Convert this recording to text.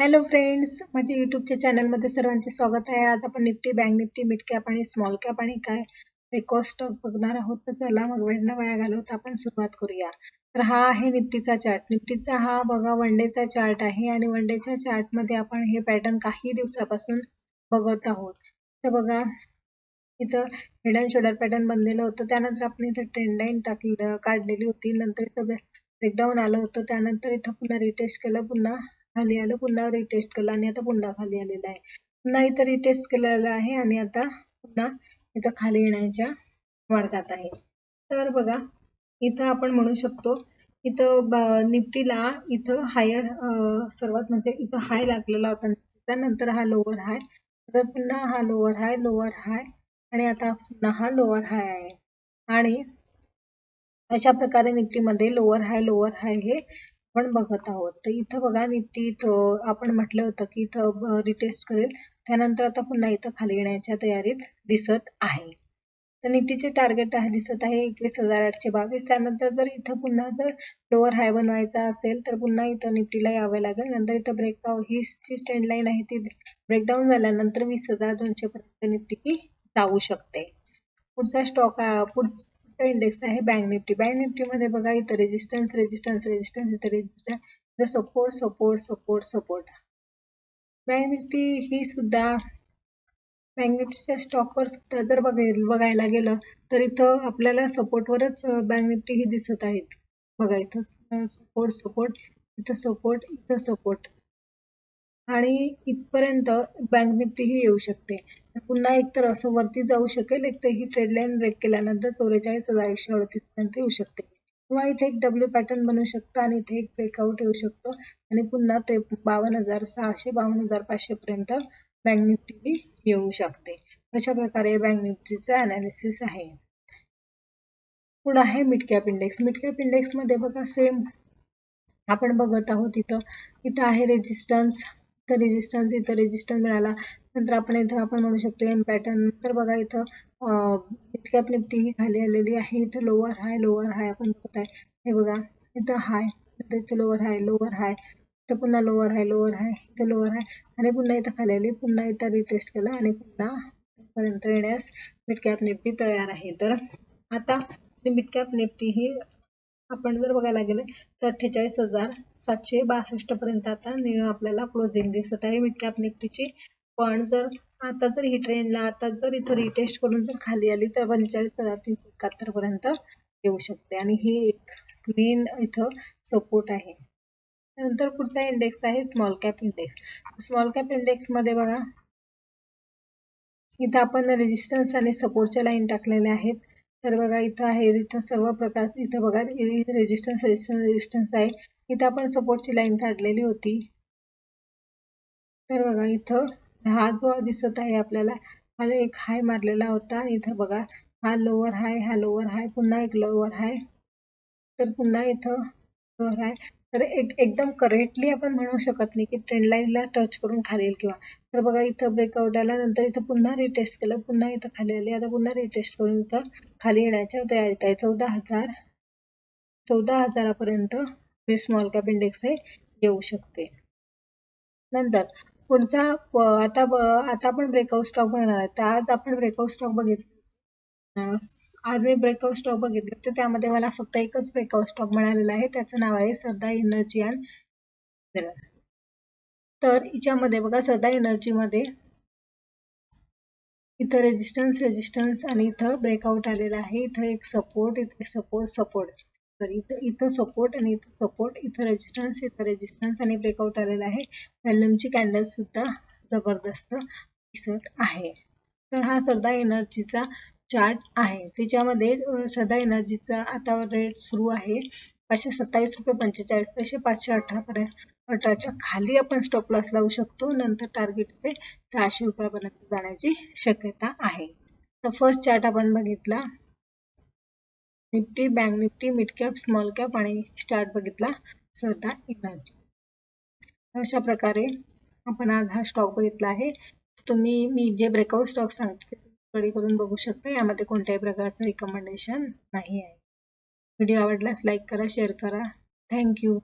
Hello friends माझ्या युट्यूबच्या चॅनलमध्ये सर्वांचे स्वागत आहे. आज आपण Nifty bank Nifty mid cap आणि स्मॉल कॅप आणि काय रेकॉर्ड स्टॉक बघणार आहोत. तर चला मग वेळ न वाया घालवता आपण सुरुवात करूया. तर हा आहे निफ्टीचा चार्ट निफ्टीचा हा बघा वन डेचा चार्ट आहे आणि वन डेच्या चार्टमध्ये आपण हे पॅटर्न काही दिवसापासून बघत आहोत. तर बघा इथं हेड अँड शोल्डर पॅटर्न बनलेलं होतं. त्यानंतर आपण इथं ट्रेंड लाईन टाकली काढलेली होती. नंतर इथं ब्रेकडाऊन आलं होतं. त्यानंतर इथं पुन्हा रिटेस्ट केलं पुन्हा खाली आलं पुन्हा रिटेस्ट केलं आणि आता पुन्हा खाली आलेलं आहे. पुन्हा इथं रिटेस्ट केलेलं आहे आणि आता पुन्हा इथं खाली येण्याच्या मार्गात आहे. तर बघा इथं आपण म्हणू शकतो इथं निफ्टीला इथं हायर सर्वात म्हणजे इथं हाय लागलेला होता. त्यानंतर हा लोअर हाय तर पुन्हा हा लोअर हाय लोअर हाय आणि आता पुन्हा हा लोअर हाय आहे. आणि अशा प्रकारे निफ्टीमध्ये लोअर हाय लोअर हाय हे आपण बघत आहोत. तर इथं बघा निफ्टी आपण म्हटलं होतं की इथं रिटेस्ट करेल. त्यानंतर आता पुन्हा इथं खाली येण्याच्या तयारीत दिसत आहे. तर निफ्टीचे टार्गेट आहे दिसत आहे एकवीस हजार आठशे बावीस. त्यानंतर जर इथं पुन्हा जर लोअर हाय बनवायचा असेल तर पुन्हा इथं निफ्टीला यावे लागेल. नंतर इथं ब्रेक ही जी स्टँड लाईन आहे ती ब्रेकडाऊन झाल्यानंतर वीस हजार दोनशे पर्यंत निफ्टी जाऊ शकते. पुढचा स्टॉक पुढ इंडेक्स आहे बँक निफ्टी बँक निफ्टीमध्ये बघा इथं रेजिस्टन्स रेजिस्टन्स रेजिस्टन्स इथं resistance support support support support bank Nifty ही सुद्धा बँक निफ्टीच्या स्टॉकवर सुद्धा जर बघाय बघायला गेलं तर इथं आपल्याला सपोर्टवरच बँक निफ्टी ही दिसत आहेत. बघा इथं सपोर्ट सपोर्ट इथं सपोर्ट इथं सपोर्ट आणि इथपर्यंत बँक निफ्टीही येऊ शकते. पुन्हा एकतर असं वरती जाऊ शकेल एक तर ही ट्रेड लाईन ब्रेक केल्यानंतर चौवेचाळीस हजार एकशे अडतीस पर्यंत येऊ शकते. किंवा इथे एक डब्ल्यू पॅटर्न बनवू शकतं आणि इथे एक ब्रेकआउट येऊ शकतो. आणि पुन्हा ते बावन्न हजार सहाशे बावन्न हजार पाचशे पर्यंत बँक निफ्टी येऊ शकते. अशा प्रकारे बँक निफ्टीचं अनालिसिस आहे. पुढे आहे mid cap index mid cap इंडेक्समध्ये बघा सेम आपण बघत आहोत इथं. इथं आहे रेजिस्टन्स इथं रेजिस्टन्स इथं रेजिस्टन्स मिळाला. नंतर आपण इथं आपण म्हणू शकतो एम पॅटर्न नंतर बघा इथं कॅप निफ्टी ही खाली आलेली आहे. इथं लोअर हाय लोअर हाय आपण बघत आहे. हे बघा इथं हाय नंतर इथं लोअर हाय लोअर हाय इथं पुन्हा लोअर हाय लोअर हाय इथं लोअर हाय आणि पुन्हा इथं खाली आली पुन्हा इथं रिटेस्ट केलं आणि पुन्हा पर्यंत येण्यास मिडकॅप निफ्टी तयार आहे. तर आता मिडकॅप निफ्टी ही आपण जर बघायला गेले तर अठ्ठेचाळीस हजार सातशे बासष्ट पर्यंत आता आपल्याला क्लोजिंग दिसत आहे. मिड कॅप निफ्टीची पण जर आता जर ही ट्रेंडला आता जर इथं रिटेस्ट करून जर खाली आली तर पंचेचाळीस हजार तीनशे एकाहत्तर पर्यंत येऊ शकते. आणि ही एक मेन इथं सपोर्ट आहे. नंतर पुढचा इंडेक्स आहे small cap index small cap इंडेक्समध्ये बघा इथं आपण रेजिस्टन्स आणि सपोर्टच्या लाईन टाकलेल्या आहेत. तर बघा इथं आहे इथं सर्व प्रकारचे इथं बघा रेजिस्टन्स रेजिस्टन्स रेजिस्टन्स आहे. इथं आपण सपोर्टची लाईन काढलेली होती. तर बघा इथं हा जो दिसत आहे आपल्याला हा एक हाय मारलेला होता. आणि इथं बघा हा लोअर हाय हा लोअर हाय पुन्हा एक लोअर हाय तर पुन्हा इथं लोअर हाय तर एक एकदम करेक्टली आपण म्हणू शकत नाही की ट्रेंड लाईनला टच करून खाली येईल किंवा. तर बघा इथं ब्रेकआउट आला नंतर इथं पुन्हा रिटेस्ट केलं पुन्हा इथं खाली आली आता पुन्हा रिटेस्ट करून इथं खाली येण्याच्या तयारीत आहे. चौदा हजार चौदा हजारापर्यंत स्मॉल कॅप इंडेक्स हे येऊ शकते. नंतर पुढचा आता आता आपण ब्रेकआउट स्टॉक बघणार आहे. तर आज आपण ब्रेकआउट स्टॉक बघितलं. आज मी ब्रेकआउट स्टॉक बघितले तर त्यामध्ये मला फक्त एकच ब्रेकआउट स्टॉक मिळालेला आहे. त्याचं नाव आहे सरदा एनर्जी अँड तर हिच्यामध्ये बघा सरदा एनर्जीमध्ये इथं रेजिस्टन्स रेजिस्टन्स आणि इथं ब्रेकआउट आलेला आहे. इथं एक सपोर्ट इथे सपोर्ट सपोर्ट तर इथं इथं सपोर्ट आणि इथं सपोर्ट इथं रेजिस्टन्स इथं रेजिस्टन्स आणि ब्रेकआउट आलेला आहे. व्हॅल्यूमची कॅन्डल सुद्धा जबरदस्त दिसत आहे. तर हा सरदा एनर्जीचा चार्ट आहे. त्याच्यामध्ये सदा एनर्जीचा आता रेट सुरू आहे. पाचशे सत्तावीस रुपये पंचेचाळीस पैसे पाचशे अठरा पर्यंत अठराच्या खाली आपण स्टॉप लॉस लावू शकतो. नंतर टार्गेटचे सहाशे रुपयापर्यंत जाण्याची शक्यता आहे. तर फर्स्ट चार्ट आपण बघितला. Nifty bank Nifty mid cap small cap आणि स्टार्ट बघितला. सदा एनर्जी अशा प्रकारे आपण आज हा स्टॉक बघितला आहे. तुम्ही मी जे ब्रेकआउट स्टॉक सांगते स्टडी करून बघू शकता. यामध्ये कोणत्याही प्रकारचं रिकमेंडेशन नाही आहे व्हिडिओ आवडल्यास लाईक करा शेअर करा. थँक्यू